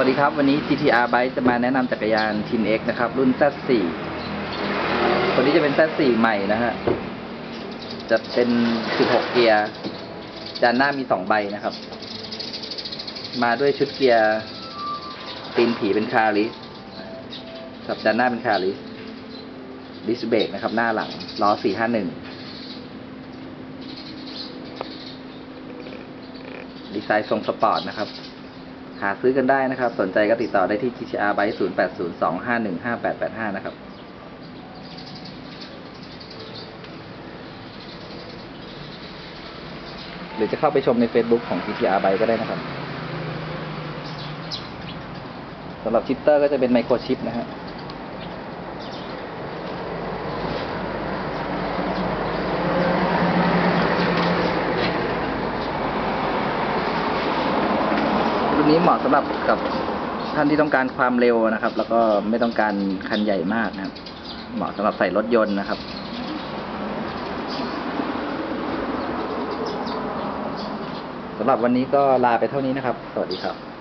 วัสดีครับ วันนี้ GTR Bike จะมาแนะนำจักรยาน t i n X นะครับ รุ่น Z4 ตัวนี้จะเป็น Z4 ใหม่นะฮะ จะเป็น 16 เกียร์จานหน้ามี 2 ใบนะครับ มาด้วยชุดเกียร์ตีนผีเป็นคาริสครับจานหน้าเป็นคาริสดิสเบรกนะครับ หน้าหลัง ล้อ 451 ดีไซน์ทรงสปอร์ตนะครับ หาซื้อกันได้นะครับ สนใจก็ติดต่อได้ที่ GTR Byte 0802515885 นะครับหรือจะเข้าไปชมใน Facebook ของ GTR Byte ก็ได้นะครับสำหรับชิปเตอร์ก็จะเป็นไมโครชิปนะฮะ รุ่ นนี้เหมาะสำหรับกับท่านที่ต้องการความเร็วนะครับ แล้วก็ไม่ต้องการคันใหญ่มากนะครับ เหมาะสำหรับใส่รถยนต์นะครับสำหรับวันนี้ก็ลาไปเท่านี้นะครับ สวัสดีครับ